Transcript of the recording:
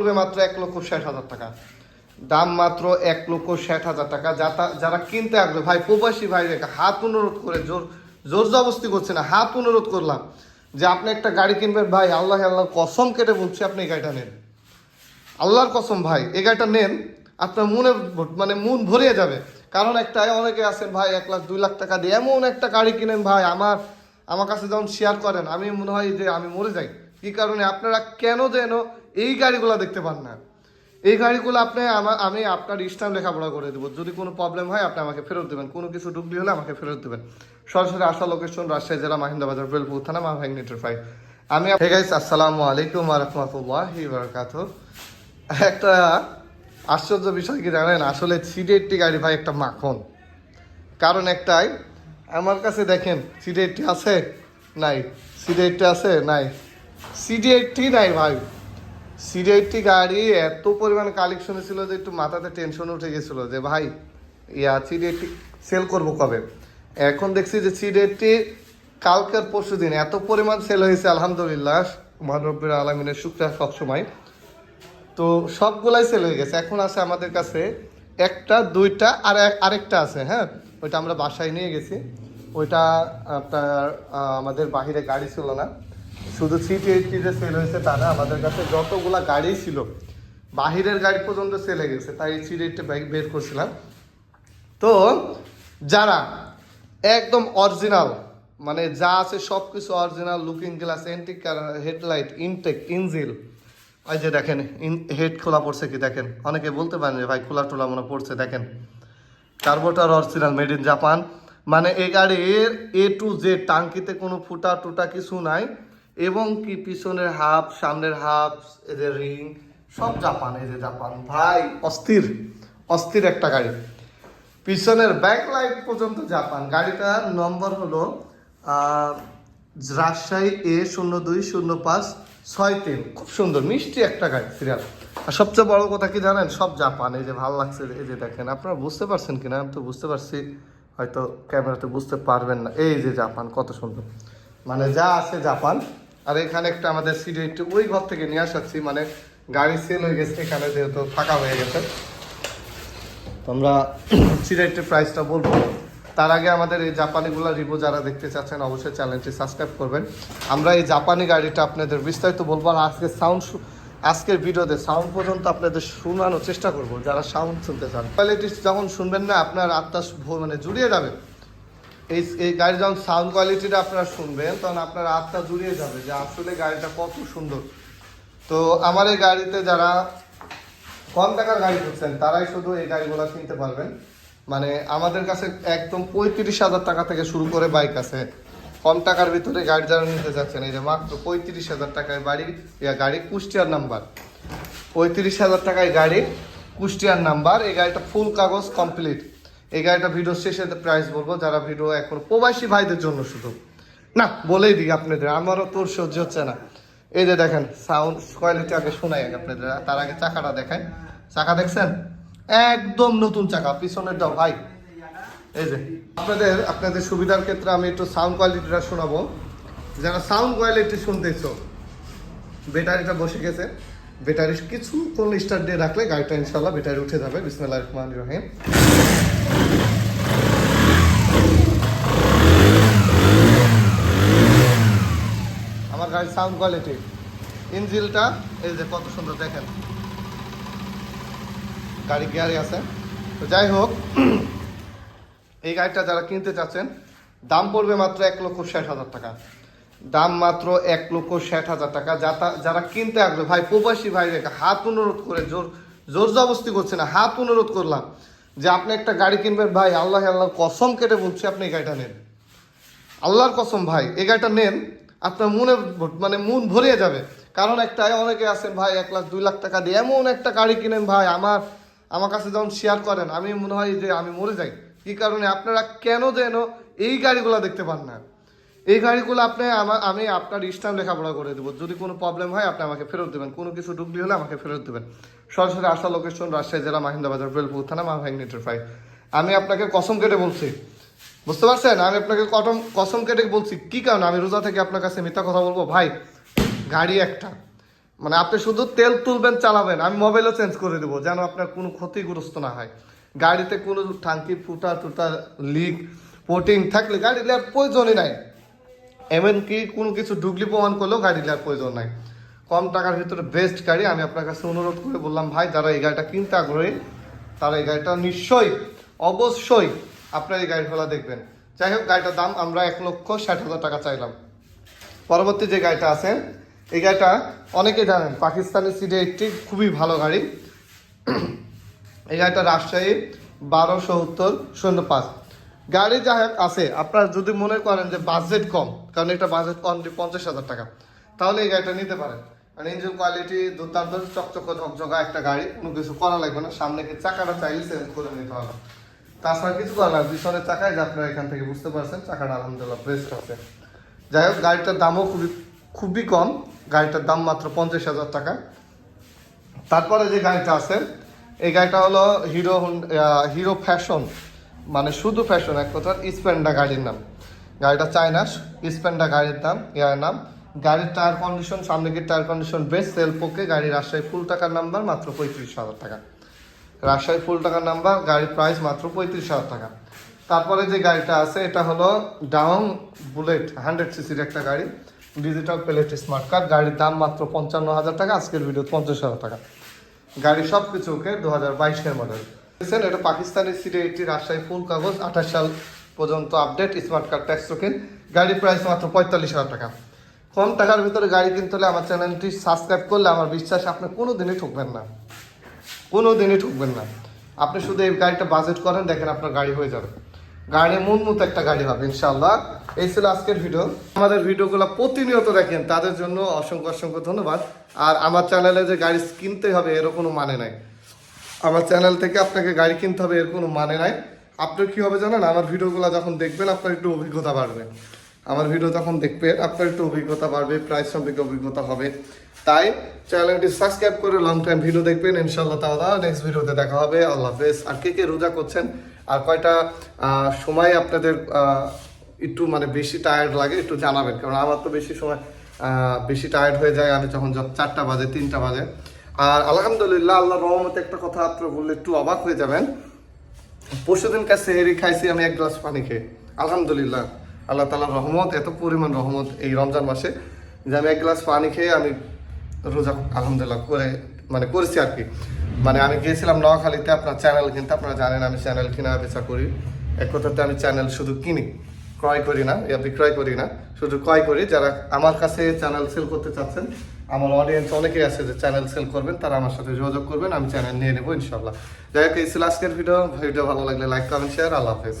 পড়বে মাত্র এক লক্ষ ষাট হাজার টাকা। দাম মাত্র এক লক্ষ ষাট হাজার টাকা। যারা কিনতে আসবে ভাই, প্রবাসী ভাই হাত অনুরোধ করে জোর জোর জবস্তি করছে না, হাত অনুরোধ করলাম যে আপনি একটা গাড়ি কিনবেন, ভাই আল্লাহ আল্লাহর কসম কেটে বলছি, আপনি এই গাড়িটা নেন। আল্লাহর কসম, ভাই, এই গাড়িটা নেন, আপনার মনে মানে মন ভরিয়ে যাবে। কারণ একটা অনেকে আছেন, ভাই, এক লাখ, দুই লাখ টাকা দিয়ে এমন একটা গাড়ি কিনেন, ভাই, আমার আমার কাছে যখন শেয়ার করেন, আমি মনে হয় যে আমি মরে যাই। কি কারণে আপনারা কেন যেন এই গাড়িগুলো দেখতে পান না? এই গাড়িগুলো আপনি আমার আমি আপনার স্টাম্প লেখাপড়া করে দেবো। যদি কোনো প্রবলেম হয়, আপনি আমাকে ফেরত দেবেন। কোনো কিছু ডুবলি হলে আমাকে ফেরত দেবেন। সরাসরি আসা লোকেশন রাজশাহী জেলা মাহিন্দা বাজার, বেলপুর থানা মা ভ্যাগনেটার ফাইভ আমি গাইস আসসালামু আলাইকুম রহমতুল্লাহি বারাকাত একটা আশ্চর্য বিষয় কি জানেন? আসলে সিডি গাড়ি ভাই একটা মাখন। কারণ একটাই, আমার কাছে দেখেন সিডি এইটটি আছে? নাই। সিডি এইটটি আছে? নাই। সিডি এইটটি নাই ভাই। সিডি এইটটি গাড়ি এত পরিমাণ কালেকশন ছিল যে একটু মাথাতে টেনশন উঠে গেছিল যে ভাই, ইয়া সিডি এইটটি সেল করব কবে? এখন দেখছি যে সিডি এইটটি কালকের পরশু দিন এত পরিমাণ সেল হয়েছে, আলহামদুলিল্লাহ। মানবীর আলমিনের শুক্রা সবসময়। তো সবগুলাই সেল হয়ে গেছে। এখন আছে আমাদের কাছে একটা, দুইটা, আর আরেকটা আছে হ্যাঁ? ওইটা আমরা বাসায় নিয়ে গেছি। ওইটা আপনার আমাদের বাহিরে গাড়ি ছিল না। শুধু সিটি এইটটি যে সেল হয়েছে, তা না, আমাদের কাছে যতগুলা গাড়ি ছিল, বাহিরের গাড়ি পর্যন্ত সেল গেছে, তাই সিটি এইটটি বাইক বের করছিলাম। তো যারা একদম অরিজিনাল মানে যা আছে সব কিছু original looking glass antique headlight intake engine ওই যে দেখেন হেড খোলা পড়ছে কি দেখেন? অনেকে বলতে পারেন যে, ভাই, খোলা টোলা মনে পড়ছে, দেখেন। Carburettor original made in Japan মানে এই গাড়ির এ টু জেড টাঙ্কিতে কোনো ফুটা টুটা কিছু নাই। এবং কি পিছনের হাফ, সামনের হাফ, এদের রিং, সব জাপান, এই যে জাপান। ভাই, অস্থির অস্থির একটা গাড়ি। পিছনের ব্যাক লাইট পর্যন্ত জাপান। গাড়িটার নম্বর হলো রাজশাহী এ শূন্য দুই শূন্য পাঁচ ছয় তিন খুব সুন্দর, মিষ্টি একটা গাড়ি সিরিয়াল আর সবচেয়ে বড় কথা কি জানেন? সব জাপান, এই যে ভালো লাগছে, এই যে দেখেন। আপনারা বুঝতে পারছেন কিনা? আমি তো বুঝতে পারছি, হয়তো ক্যামেরাতে বুঝতে পারবেন না। এই যে জাপান, কত সুন্দর। মানে যা আছে জাপান। আর এখানে একটা আমাদের সিডি একটু ওই ঘর থেকে নিয়ে আসাচ্ছি মানে গাড়ি সেল হয়ে গেছে, এখানে যেহেতু ফাঁকা হয়ে গেছে। আমরা সিগারেটের প্রাইসটা বলব। তার আগে আমাদের এই জাপানিগুলো রিভিউ যারা দেখতে চাচ্ছেন, অবশ্যই চ্যানেলটি সাবস্ক্রাইব করবেন। আমরা এই জাপানি গাড়িটা আপনাদের বিস্তারিত বলব আর আজকে সাউন্ড আজকের ভিডিওতে সাউন্ড পর্যন্ত আপনাদের শোনানোর চেষ্টা করব, যারা সাউন্ড শুনতে চান। কোয়ালিটি যখন শুনবেন না, আপনার আত্মা ভো- মানে জুড়িয়ে যাবে। এই এই গাড়ি যখন সাউন্ড কোয়ালিটিটা আপনারা শুনবেন, তখন আপনার আত্মা জুড়িয়ে যাবে যে আসলে গাড়িটা কত সুন্দর। তো আমার এই গাড়িতে যারা কম টাকার গাড়ি খুঁজছেন, তারাই শুধু এই গাড়িগুলো কিনতে পারবেন। মানে আমাদের কাছে একদম পঁয়ত্রিশ হাজার টাকা থেকে শুরু করে বাইক আছে। কম টাকার ভিতরে গাড়ি যারা নিতে যাচ্ছেন এই যে মাত্র পঁয়ত্রিশ হাজার টাকায় বাড়ি গাড়ি কুষ্টিয়ার নাম্বার। পঁয়ত্রিশ হাজার টাকায় গাড়ি কুষ্টিয়ার নাম্বার, এই গাড়িটা ফুল কাগজ কমপ্লিট এই গাড়িটা ভিডিও শেষে প্রাইস বলব, যারা ভিডিও এখন প্রবাসী ভাইদের জন্য শুধু না, বলেই দিই আপনাদের, আমারও তোর সহ্য হচ্ছে না। এই যে দেখেন সাউন্ড কোয়ালিটি আগে শোনাই আপনাদের তার আগে চাকাটা দেখায় চাকা দেখছেন? একদম নতুন চাকা, পিছনের দাও ভাই। এই যে, আপনাদের আপনাদের সুবিধার ক্ষেত্রে আমি একটু সাউন্ড কোয়ালিটিটা শোনাবো। যারা সাউন্ড কোয়ালিটি শুনতেছো, ব্যাটারিটা বসে গেছে। ব্যাটারি কিছু কোন স্টার্ট দিয়ে রাখলে গাড়িটা ইনশাল্লাহ ব্যাটারি উঠে যাবে। বিসমিল্লাহ রহমান রহিম। আমার সাউন্ড কোয়ালিটি ইঞ্জিলটা এই যে কত সুন্দর দেখেন। গাড়ি গিয়ারে আছে। তো যাই হোক, এই গাড়িটা যারা কিনতে চাচ্ছেন, দাম পড়বে মাত্র এক লক্ষ ষাট হাজার টাকা। দাম মাত্র এক লক্ষ ষাট হাজার টাকা। যাতা- যারা কিনতে আসবে, ভাই, প্রবাসী ভাই হাত অনুরোধ করে, জোর জোর জবস্তি করছে না, হাত অনুরোধ করলাম যে আপনি একটা গাড়ি কিনবেন, ভাই, আল্লাহ আল্লাহ কসম কেটে বলছি, আপনি এই গাড়িটা নেন। আল্লাহর কসম, ভাই, এই গাড়িটা নেন আপনার মনে মানে মন ভরিয়ে যাবে। কারণ একটা অনেকে আছেন ভাই, এক লাখ, দুই লাখ টাকা দিয়ে এমন একটা গাড়ি কিনেন, ভাই, আমার আমার কাছে যখন শেয়ার করেন, আমি মনে হয় যে আমি মরে যাই। কি কারণে আপনারা কেন যেন এই গাড়িগুলো দেখতে পান না? এই গাড়িগুলো আপনি আমার, আমি আপনার স্টাম্প লেখাপড়া করে দেবো। যদি কোনো প্রবলেম হয়, আপনি আমাকে ফেরত দেবেন। কোনো কিছু ডুবলি হলে আমাকে ফেরত দেবেন। সরাসরি আসা লোকেশন রাজশাহী জেলা মাহিন্দা বাজার বেলপুর থানা মা ভ্যাগনেটার ফাইভ আমি আপনাকে কসম কেটে বলছি বুঝতে পারছেন? আমি আপনাকে কটম কসম কেটে বলছি, কি কারণে? আমি রোজা থেকে আপনার কাছে মিথ্যা কথা বলব? ভাই, গাড়ি একটা। মানে আপনি শুধু তেল তুলবেন, চালাবেন। আমি মোবাইলও চেঞ্জ করে দেবো, যেন আপনার কোনো ক্ষতিগ্রস্ত না হয়। গাড়িতে কোনো টাঙ্কি ফুটা টুটা লিক পোটিং থাকলে গাড়ি নেওয়ার প্রয়োজনই নাই। এমনকি কোনো কিছু ডুগলি প্রমাণ করলেও গাড়ি নেওয়ার প্রয়োজন নাই। কম টাকার ভিতরে বেস্ট গাড়ি। আমি আপনার কাছে অনুরোধ করে বললাম, ভাই, যারা এই গাড়িটা কিনতে আগ্রহী, তারা এই গাড়িটা নিশ্চয়ই, অবশ্যই আপনার এই গাড়ি গাড়িগুলো দেখবেন। যাই হোক, গাড়িটার দাম আমরা এক লক্ষ ষাট হাজার টাকা চাইলাম। পরবর্তী যে গাড়িটা আছে, এই গাড়িটা অনেকে জানেন, পাকিস্তানি সিডি একটি খুবই ভালো গাড়ি। এই গাড়িটা রাজশাহী বারোশো উত্তর শূন্য পাঁচ গাড়ি যা হোক আছে, আপনার যদি মনে করেন যে বাজেট কম, কারণ এটা বাজেট অনলি পঞ্চাশ হাজার টাকা, তাহলে এই গাড়িটা নিতে পারেন। কারণ ইঞ্জিন কোয়ালিটি দুর্দান্ত চকচক ঝকঝকা একটা গাড়ি, কোনো কিছু করা লাগবে না, সামনে কি চাকাটা চাইলে করে নিতে হবে। তাছাড়া কিছু করার না পিছনের চাকায় যে আপনারা এখান থেকে, বুঝতে পারছেন? চাকাটা আলহামদুলিল্লাহ বেস্ট আছে। যাই হোক, গাড়িটার দামও খুবই খুবই কম। গাড়িটার দাম মাত্র পঞ্চাশ হাজার টাকা। তারপরে যে গাড়িটা আছে, এই গাড়িটা হলো হিরো হিরো ফ্যাশন। মানে শুধু ফ্যাশন, এক কথা স্পেন্ডা গাড়ির নাম। গাড়িটা চায়না স্পেন্ডা গাড়ির দাম ইয়ার নাম। গাড়ির টায়ার কন্ডিশন সামনে গিয়ে tyre condition best self okay গাড়ির রাজশাহী ফুল টাকার নাম্বার মাত্র পঁয়ত্রিশ হাজার টাকা। রাজশাহী ফুল টাকার নাম্বার, গাড়ির প্রাইস মাত্র পঁয়ত্রিশ হাজার টাকা। তারপরে যে গাড়িটা আছে, এটা হলো ডাউন বুলেট হান্ড্রেড সিসির একটা গাড়ি ডিজিটাল প্লেট স্মার্ট কার্ড গাড়ির দাম মাত্র পঞ্চান্ন হাজার টাকা, আজকের ভিডিও পঞ্চাশ হাজার টাকা। গাড়ি সব কিছু ওকে দু হাজার বাইশের মডেল দেখছেন, এটা Pakistani city eighty Rajshahi full কাগজ, আঠাশ সাল পর্যন্ত update smart card tax token গাড়ির প্রাইস মাত্র পঁয়তাল্লিশ হাজার টাকা। কম টাকার ভিতরে গাড়ি কিনতে হলে আমার চ্যানেলটি সাবস্ক্রাইব করলে আমার বিশ্বাস আপনি কোনো দিনই ঠকবেন না। কোনো দিনই ঠকবেন না। আপনি শুধু এই গাড়িটা বাজেট করেন, দেখেন আপনার গাড়ি হয়ে যাবে। গাড়ি মন মতো একটা গাড়ি হবে ইনশাল্লাহ এই ছিল আজকের ভিডিও আমাদের ভিডিওগুলো প্রতিনিয়ত দেখেন, তাদের জন্য অসংখ্য অসংখ্য ধন্যবাদ। আর আমার চ্যানেলে যে গাড়ি কিনতে হবে এর কোনো মানে নাই। আমার চ্যানেল থেকে আপনাকে গাড়ি কিনতে হবে, এর কোনো মানে নাই। আপনার কি হবে জানেন, আমার ভিডিওগুলো যখন দেখবেন, আপনার একটু অভিজ্ঞতা বাড়বে। আমার ভিডিও যখন দেখবেন আপনার একটু অভিজ্ঞতা বাড়বে প্রাইস সম্পর্কে অভিজ্ঞতা হবে। তাই চ্যানেলটি সাবস্ক্রাইব করে লং টাইম ভিডিও দেখবেন ইনশাল্লাহ তাহলে নেক্সট ভিডিওতে দেখা হবে। আল্লাহ হাফেজ। আর কে কে রোজা করছেন, আর কয়টা সময় আপনাদের একটু মানে বেশি টায়ার্ড লাগে একটু জানাবেন। কারণ আমার তো বেশি সময় বেশি টায়ার্ড হয়ে যায় আমি যখন যখন চারটা বাজে, তিনটা বাজে। আর আলহামদুলিল্লাহ, আল্লাহ রহমতে একটা কথা আপনার বললে একটু অবাক হয়ে যাবেন। পরশুদিন কাছে হেরি খাইছি আমি এক গ্লাস পানি খেয়ে। আলহামদুলিল্লাহ। আল্লাহ তালার রহমত, এত পরিমাণ রহমত এই রমজান মাসে যে আমি এক গ্লাস পানি খেয়ে আমি রোজা আলহামদুলিল্লাহ করে মানে করেছি আর কি। মানে আমি গিয়েছিলাম নোয়াখালীতে, আপনার চ্যানেল কিনতে আপনারা জানেন, আমি চ্যানেল কিনা বেচা করি। এক কথাতে আমি চ্যানেল শুধু কিনি, ক্রয় করি না, ইয়া বিক্রয় করি না, শুধু ক্রয় করি। যারা আমার কাছে চ্যানেল সেল করতে চাচ্ছেন, আমার অডিয়েন্স অনেকেই আছে যে চ্যানেল সেল করবেন, তারা আমার সাথে যোগাযোগ করবেন, আমি চ্যানেল নিয়ে নেব ইনশাল্লাহ যাই হোক, এই ছিল আজকের ভিডিও ভিডিও ভালো লাগলে লাইক কমেন্ট শেয়ার আল্লাহ হাফেজ।